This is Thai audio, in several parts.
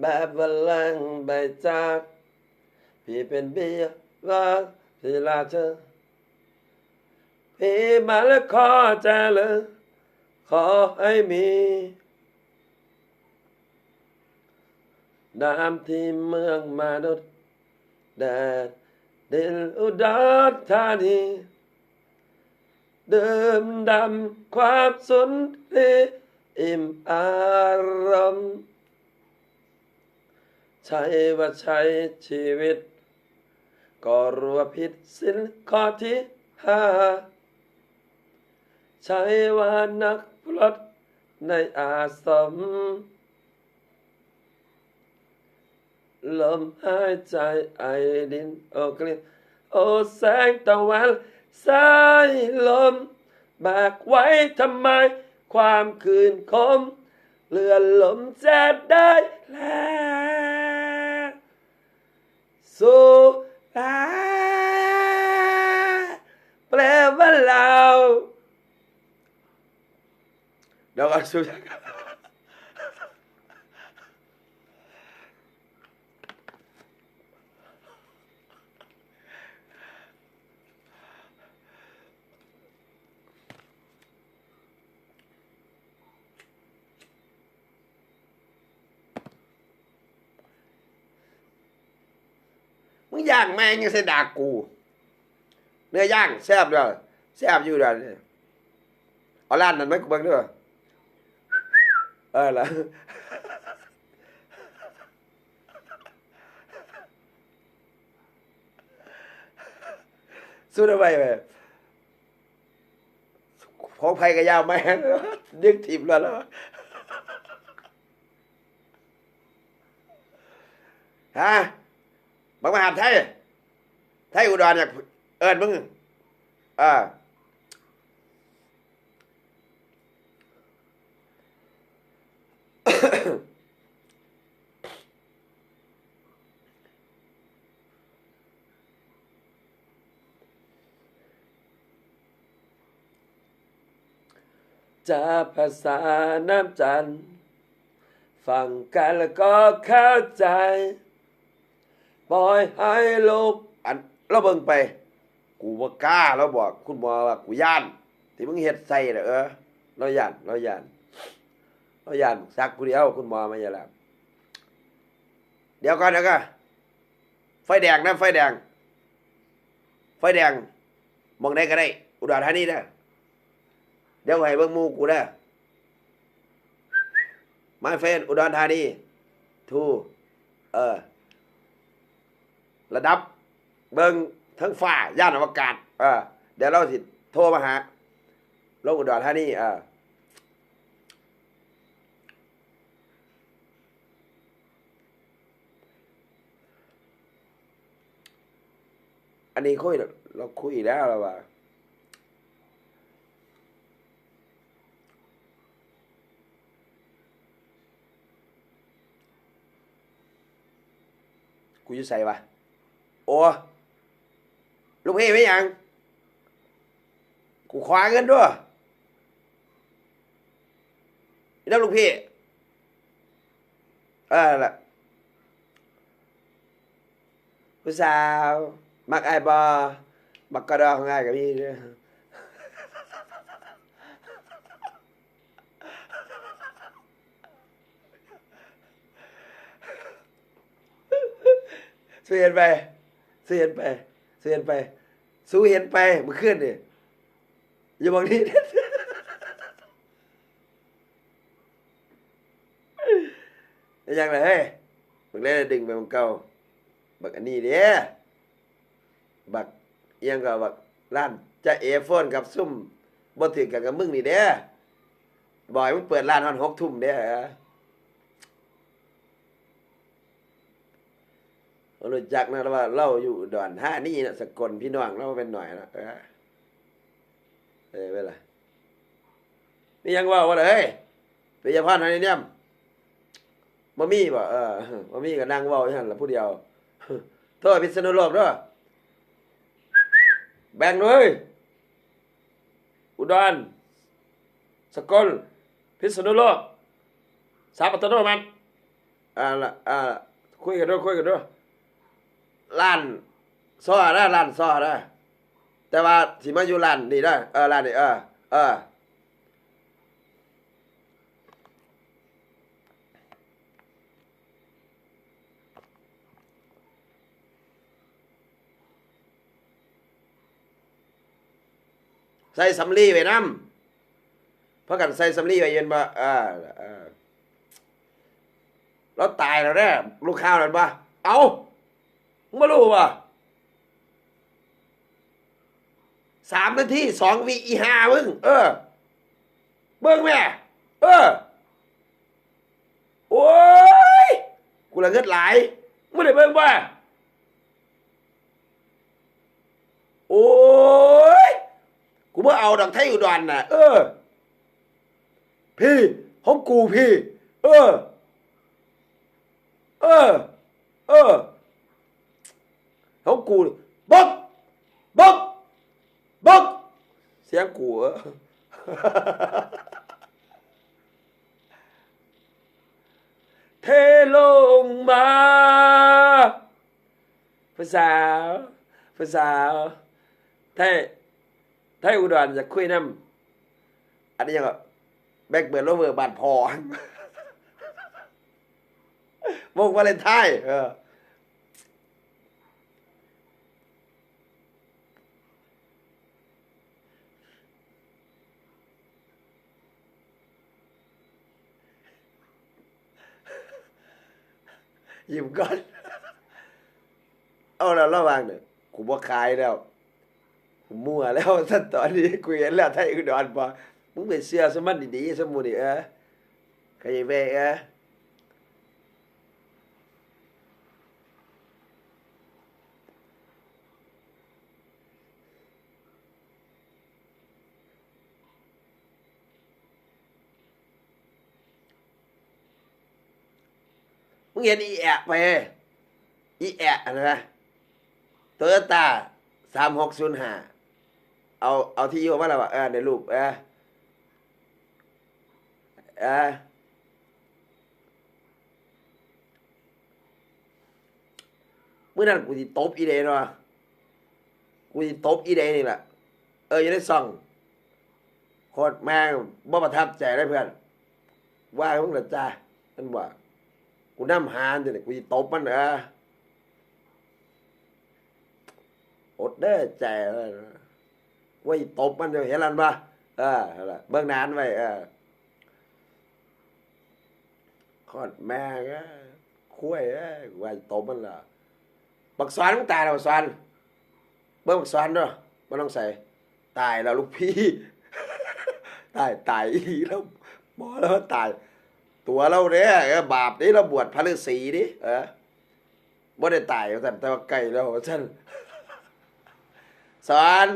แบบวันแรงใบจาก พี่เป็นเบียร์รักพี่ลาเธอพี่มาแล้วขอใจเลยขอให้มีน้ำที่เมืองมาดุดแดดดินอุดรธานีเดิมดำความสุนทรีอิ่มอารมณ์ ใช่ว่าใช้ชีวิต ก็รัวผิดสินข้อที่ห้าใช่ว่านักพลดในอาสมลมหายใจไอดินโอกลิ่นโอแสงตะวันสายลมแบกไว้ทำไม ความคืนคมเลือนลมจะได้แล้ว สู่ลาแปลว่าเราเดี๋ยวก่อนสู้กันมึงแม่งยังเสยดากกู เนื้อย่างแซ่บด้วยแซ่บอยู่ด้วยเนี่ยเอาร้านนั้นไหมกูเบิ่งด้วยเออละสู้ได้ไมแม่ของไผ่ก็ยาวแม่งดึกทิมแล้วแล้วฮะ บักมหาดไทยไทยอุดรอยากเอิญมึงอ่าจะภาษาน้ำจัน ฟังกันแล้วก็เข้าใจ ปล่อยให้ลูกอันเราเบิ่งไป กูบ่กล้าเราบอก คุณหมอว่ากูย่าน ที่มึงเฮ็ดใส่น่ะเออเราย่านเราย่านเราย่านสักผู้เดียวคุณหมอมาอย่าแล้วเดี๋ยวก่อนเดี๋ยวก่อนไฟแดงนะไฟแดง ไฟแดงมองได้ก็ได้ อุดรธานีเด้อเดี๋ยวให้เบิ่งมูกูเด้อ My friend อุดรธานีทูเออ ระดับ เบิงทั้งฟ้าย่านอวกาศเออเดี๋ยวเราสิโทรมาหาลงอุดรธานีเอออันนี้คุยเราคุยแล้วเราว่ากูจะใส่ปะ โอ้ลูกพี่ไม่ยังกูคว้าเงินด้วยนี่ลูกพี่เออละผู้สาวมักไอ้บอมักกระดองง่ายกับพี่เด้อสู้เห็นไป สู้เห็นไปสู้เห็นไป สู้เห็นไปมันขึ้นดิอย่าบอกนี่ยังไงเฮ้ยบักเล่ดึงไปมันเก่าบักอันนี้เด้บักเอียงกับบักร้านจะเอโฟนกับซุ่มบ่ถึงกันกับมึงนี่เด้บ่อยมึงเปิดร้านตอนหกทุ่มเด้อ รู้จักนะว่าเราอยู่ดอนท่านี่นะสกลพี่น้องเราเป็นหน่อยนะเออเออเวลานี่ยังว่าว่าเฮ้ยปิยพรอันนี้เนี่ยบ่มีบ่เออบ่มีก็นั่งว้าอยู่หั่นละผู้เดียวโทษพิษณุโลกด้อแบ่งเลยอุดรสกลพิษณุโลกสามปัตตานมันออ่าละอ่าคุยกันด้วยคุยกันด้วย ร้านซ้อนะร้านซ้อนะแต่ว่าสิมาอยู่ร้านนี่ได้เออร้านนี่เออเออใส่สำลีไว้นำเพราะกันใส่สำลีไว้เย็นบ่เออเออเราตายแล้วแน่ลูกข้าวนั่นบ่เอา มึงบ่รู้บ่สามนาทีสองวิอีห้ามึง เออ เบิ่งแม่ เออ โอ้ย กูละเงิดหลายมึงได้เบิ่งบ่โอ้ย กูเมื่อเอาดอกไทยอุดรน่ะ เออ พี่ของกูพี่ เออ เออ เออ กูบ๊อกบ๊อกบ๊อกเสียงกูเทลงมาภาษาวภาษาวไทยไทยอุดรจะคุยน้ำอันนี้ยังก็แบกเบิร์ดโรเวอร์บานพอวงวาเลนไทน์เออ ยิ้มก่อน เอาแล้วระวังเนี่ยกูบ่ขายแล้วกูมั่วแล้วท่านตอนนี้กูเห็นแล้วไทยอุดรบ่มึงเป็นเสื้อสมันดีๆสมุนี่เออใครไปเออ มึงเห็นอีแอะไปอีแอะนะโตโยต้าสามหกศูนย์ห้าเอาเอาที่อยู่มาแล้วว่าเออในรูปเออเออเมื่อนั้นกูสิตบอีเดนวะกูสิตบอีเดนนี่แหละเออยังได้ส่องโคตรแม่งบ่ประทับใจได้เพื่อน ว่าให้มึงละจ้ามันว่ากููน้ำหานเดี๋ยวนี้กูจะตบมันเอออดเด้อใจเลยว่าจะตบมันเดี๋ยวเห็นลันปะเออเอาล่ะเบื้องนานไว้เออขอดแม่ก็คุ้ยเอ้ยว่าจะตบมันล่ะบักสวนมึงตายแล้วบักสวนเบิ่งบักสวนด้วยมันต้องใส่ตายแล้วลูกพี่ ตายตายอีแล้วบอแล้วตาย ตัวเราเนี่ยบาปนี้เราบวชพระฤาษีนี่เออบ่ได้ตายว่าซั่นแต่ว่าไก่แล้วว่าซั่นสอน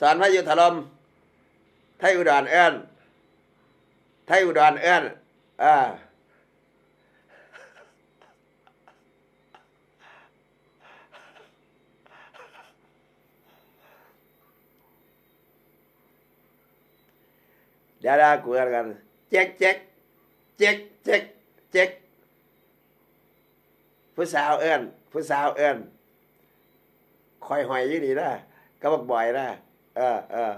สอนพระยุทธลมไทยอุดรเอื้อนไทยอุดรเอื้อนอ่าเดี๋ยวๆกูกันกันเจ๊กเจ๊ก เจ๊กเจ๊กเจ๊กผู้สาวเอิ้นผู้สาวเอิ้นคอยหอยอยู่นี่นะก็บอกบ่อยนะเออเออ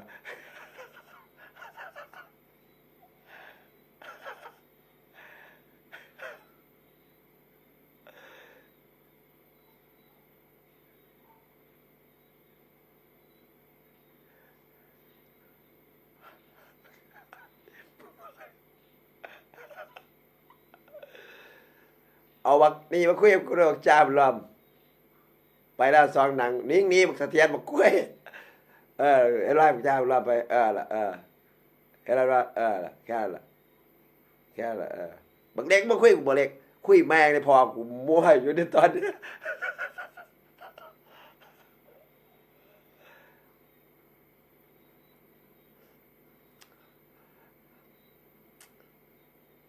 เอาวักนี่มาคุยกับกูเรื่องจ้ามลอม ไปแล้วสองหนัง นิ่งนี้บักเสถียรบักกล้วย เออเห็นไรบักจ้ามลอมไป เออละเออเห็นไรว่าเออละแค่ละแค่ละเออบักเล็กมาคุยกับบักเล็ก คุยแม่งเลยพอกูมั่วอยู่ในตอนนี้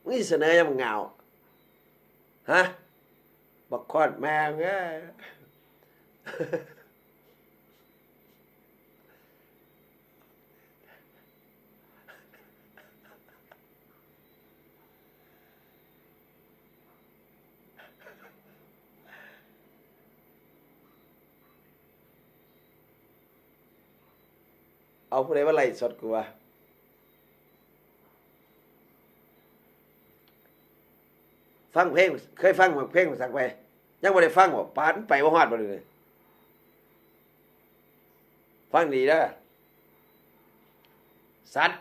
มึงเสนอยังมึงเหงาฮะ บักคอดแม่งเงี้ยเอาผู้ใดว่าไรสดกูวะฟังเพลง เคยฟังเพลงสักไป ยังไม่ได้ฟังบ่ปานไปว่าฮอดบ่เลยฟังดีนะสัตว์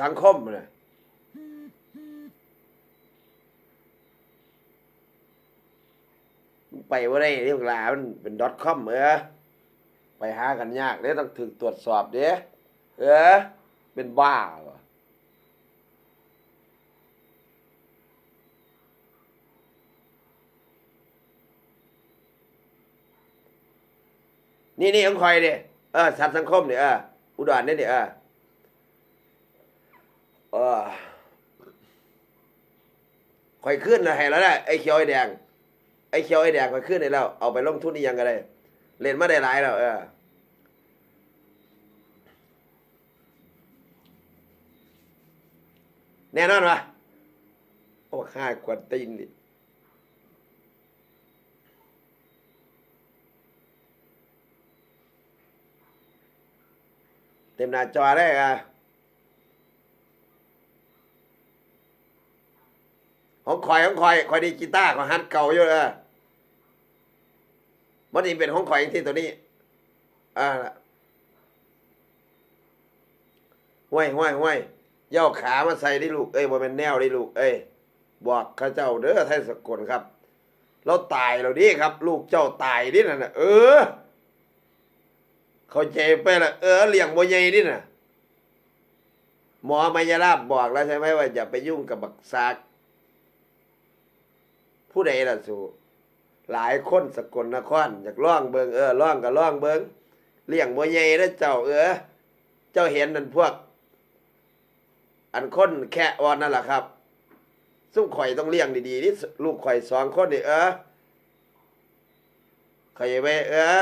สังคมนะไปว่าได้เรียกลามันเป็นดอทคอมเออไปหากันยากเด้ต้องถึกตรวจสอบเด้เออ เป็นบ้าเหรอ นี่นี่ของคอยดิเออสัตว์สังคมดิเอออุดรเนี่ดิเออเออคอยขึ้นนะให้แล้วนะไอ้เขียวไอ้แดงไอ้เขียวไอ้แดงคอยขึ้นได้แล้วเอาไปลงทุนนี่ยังก็ได้เล่นมาได้หลายแล้วเออแน่นอนวะโอ้ห้ากวนตีนดิ เต็มหน้าจอได้อะของคอยของคอยคอยดีกีตาร์ของฮัดเก่าอยู่เออมันนี่เป็นของคอยอย่างที่ตัวนี้อ่าห้วยห้วยห้วยย่อาขามาใส่ได้ลูก เอ้ยบ่เป็นแนวได้ลูก เอ้ยบอกข้าเจ้าเด้อไทยสกลครับ เราตายเราดิครับ ลูกเจ้าตายดินั่นนะเออ เข้าใจไปละเออเลี้ยงบ่ใหญ่ดิน่ะ หมอมายาลาบบอกแล้วใช่ไหมว่าอย่าไปยุ่งกับบักซากผู้ใดล่ะสูหลายคนสกลนครอยากล่องเบิงเออล่องก็ล่องเบิงเลี้ยงบ่ใหญ่นะเจ้าเออ เจ้าเห็นนั่นพวก อันคนแค่วอนนั่นแหละครับซุ่มข่อยต้องเลี้ยงดีๆนี่ลูกข่อยสองคนนี่เออข่อยไปเออ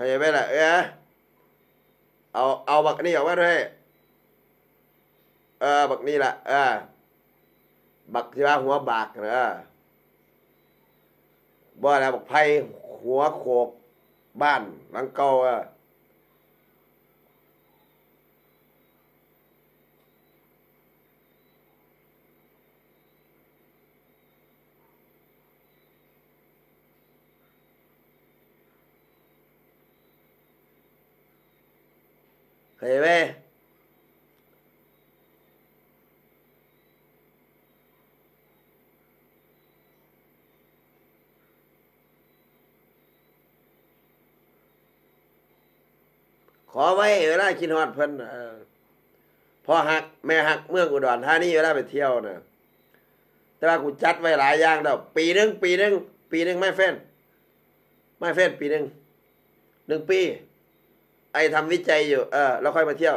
ข่อยไปละเออเอาเอาบักนี่ออกมาด้วยเออบักนี่ละเออบักที่ว่าหัวบากนะบ่แล้วบักไผ่หัวโขกบ้านหลังเก่าอะ เคยไหมขอไว้เวลาคิดฮอดเพิ่นพอหักแม่หักเมืองอุดรธานีเวลาไปเที่ยวนะแต่ว่ากูจัดไว้หลายอย่างแล้วปีหนึงปีหนึงปีหนึงไม่เฟ้นไม่เฟ้นปีหนึงหนึ่งปี ทำวิจัยอยู่ เออแล้วค่อยมาเที่ยว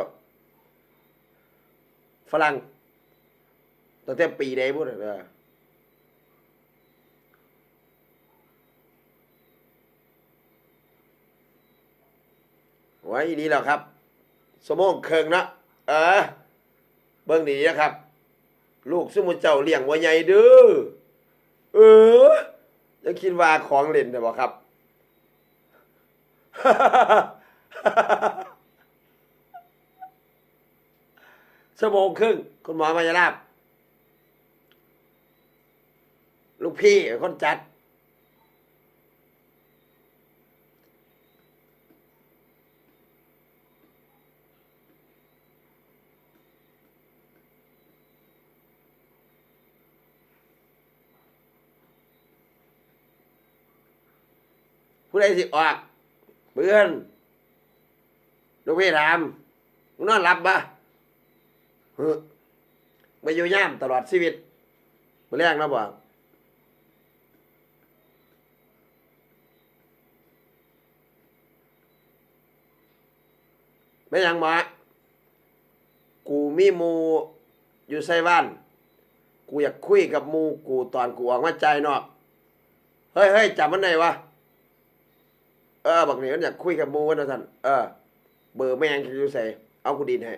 ฝรั่งตั้งแต่ปีใดพูดเออไว้ดีแล้วครับ สมองเคิงนะเออเบิ่งดีนะครับ ลูกสมุนเจ้าเลี้ยงวัวใหญ่เด้อเออจะคิดว่าของเล่นได้บ่ครับ ชั่วโมงครึ่ง คุณหมอมายาลาบลูกพี่คนจัด ผู้ใดสิออกเบื่อน ลูกพี่ถามมึงนอนหลับบ่เฮ้ไปอยู่ย่ามตลอดชีวิตมาแรกนะบอกไม่ยังมากูมีมูอยู่ไซบ้านกูอยากคุยกับมูกูตอนกูออกมาใจนอกเฮ้ยเฮ้ยจำมันไหนวะเออบักนี่มันอยากคุยกับมูวันนั้นเออ เบอร์แม่งอยู่ใส่เอากูดินให้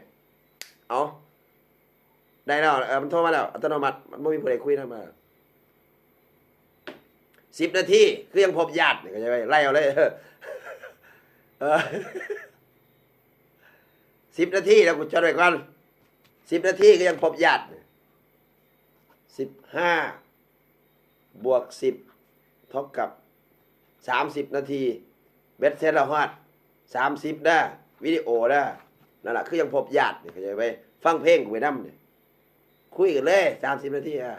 เอาได้แล้วเออมันโทรมาแล้วอัตโนมัติมันไม่มีผู้ใดคุยนะมาสิบนาทีคือยังพบญาตินี่ก็จะไปไล่เอาเลยเออสิบนาทีแล้วกูจดไว้ก่อนสิบนาทีก็ยังพบญาติสิบห้าบวกสิบเท่ากับสามสิบนาทีเบ็ดเซตละฮอดสามสิบได้ วิดีโอนะนั่นแหละคือยังพบญาตินี่เข้าใจไหมฟังเพลงกูไปนั่มเนี่ยคุยกันเลยสามสิบนาทีอะ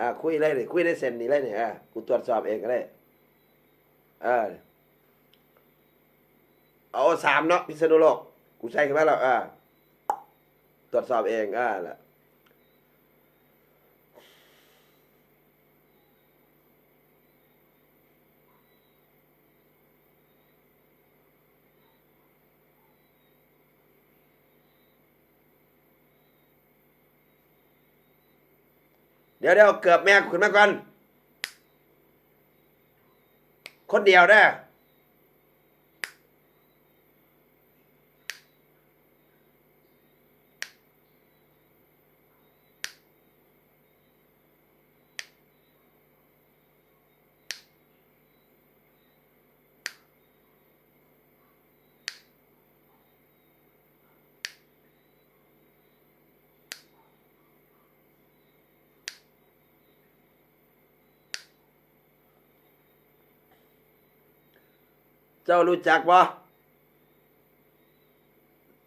อ่าคุยเลยเลยคุยได้เซนนี่เลยเนี่ยอะกูตรวจสอบเองก็ได้เออเอาสามเนาะพิษณุโลกกูใช้ขึ้นมาอ่าตรวจสอบเองอ่าแหละ ดี๋ยวเดี๋ยวเกือบแม่คุณมาก่อนคนเดียวได้อ เจ้ารู้จักบ่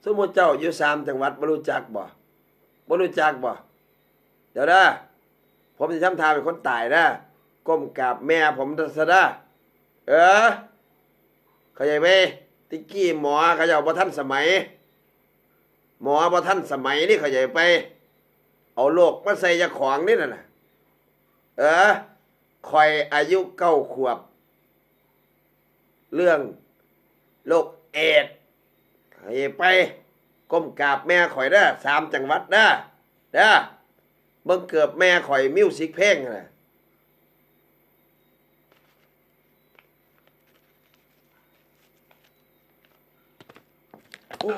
สมมติเจ้าอยู่สามจังหวัดบ่รู้จักบ่บ่รู้จักบ่เดี๋ยวนะผมจะทำทางเป็นคนตายนะก้มกราบแม่ผมซะนะเออเข้าใจไหมติกกี้หมอเขาเจ้าบ่ทันสมัย หมอบ่ทันสมัยนี่เข้าใจไป เอาโลกมาใส่ยาของนี่น่ะนะเออคอยอายุเก้าขวบ เรื่องโรคเอดส์ให้ไปก้มกราบแม่ข่อยเด้อสามจังหวัดเด้อเด้อเบิ่งเกือบแม่ข่อยมิวสิกเพลงนะโอ้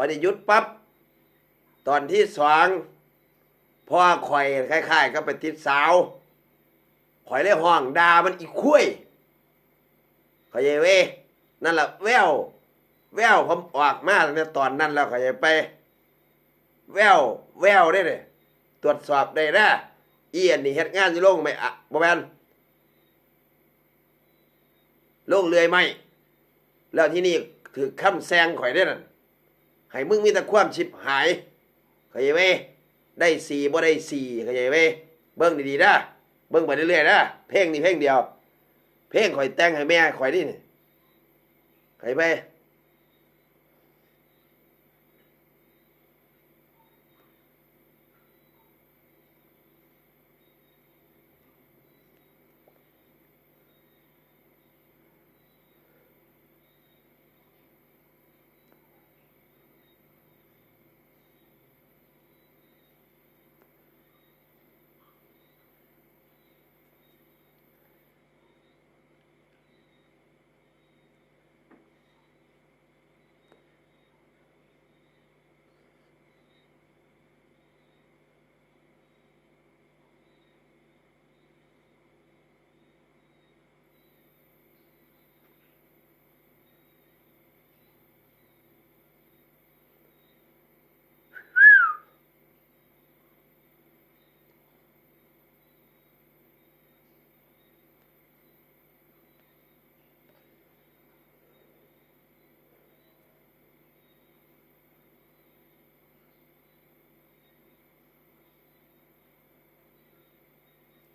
ข่อยได้หยุดปั๊บตอนที่สองพ่อข่อยคล้ายๆก็ไปติดสาวข่อยเลยห้องด่ามันอีกคุยข้าใจเว้นั่นแหละแววแววผมออกมาตั้งแต่ตอนนั้นแล้วข้าใจไป แววแววได้เลยตรวจสอบได้นะอีอันนี้เฮ็ดงานอยู่โรงไม่อะบ่แม่นโรงเรือยไหมแล้วที่นี่ถือคำแซงข่อยได้นั่น ให้มึงมีแต่ความชิบหายเข้าใจไหมได้สี่บ่ได้สี่เข้าใจไหมเบิ้งดีๆนะเบิ้งไปเรื่อยๆนะเพลงนี้เพลงเดียว เพลงข่อยแต่งให้แม่ข่อยนี่นี่เข้าใจไหม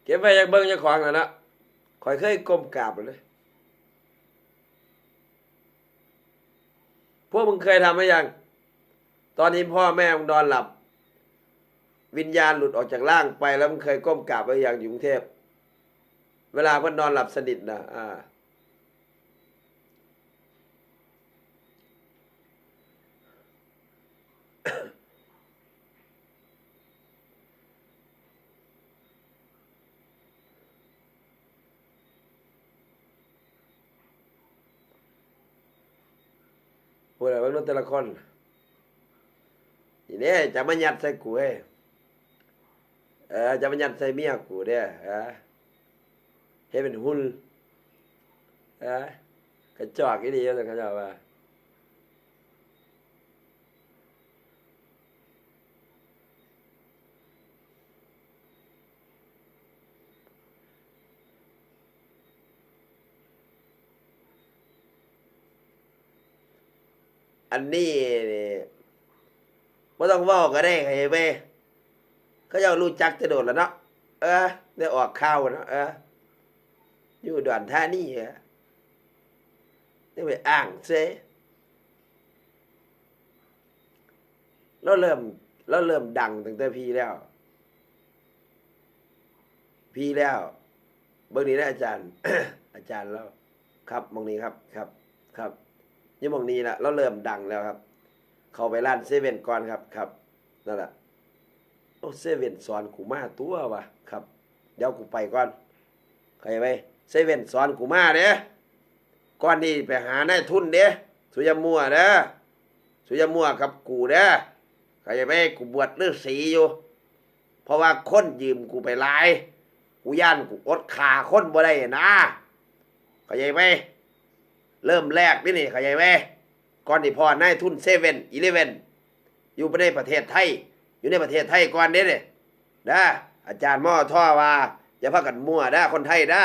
เก็บไว้อยากเบิ่งอยากขวางแล้วนะข่อยเคยก้มกราบเลยพวกมึงเคยทำไหมยัง ตอนนี้พ่อแม่มึงนอนหลับ วิญญาณหลุดออกจากร่างไปแล้วมึงเคยก้มกราบไปยังอยู่กรุงเทพ เวลาเพิ่นนอนหลับสนิทนะอ่า พูดอะไรว่าแต่ละคนอีนี้จะมายัดใส่กูเอ้เออจะมายัดใส่เมียกูเด้อเออให้เป็นหุ่นเออกระจอกอีดีเลยเขาจะว่า อันนี้นี่ไม่ต้องว่าก็ได้ไงเว้ยเขาเจะรู้จักจะโดดแล้วเนาะเออได้ออกข่าวเนาะเอออยู่ด่านท่านี่เหรอได้ไปอ้างเซแล้วเริ่มแล้วเริ่มดังตั้งแต่พี่แล้ว พี่แล้วเบื้องนี้นะอาจารย์ อาจารย์แล้ว ครับมองนี้ครับครับครับ ยี่หมองนี้ละเราเริ่มดังแล้วครับ เขาไปร้านเซเว่นก่อนครับครับนั่นแหละโอ้เซเว่นสอนกูมาตัววะครับ เดี๋ยวกูไปก่อนเข้าใจไหมเซเว่นสอนกูมาเด้ก่อนนี่ไปหานายทุนเด้สุยมัวเด้อสุยมัวกับกูเด้อเข้าใจไหมกูบวชฤาษีอยู่ เพราะว่าคนยืมกูไปหลายกูย่านกูอดขาคนบ่ได้นะเข้าใจไหม เริ่มแรกนี่นี่เข้าใจไหมก่อนที่พ่อนายทุนเซเว่นอีเลเว่นอยู่ในประเทศไทย อยู่ในประเทศไทยก่อนเด้เนี่ยนะอาจารย์หม่อท่อว่าอย่าพากันมั่วนะคนไทยนะ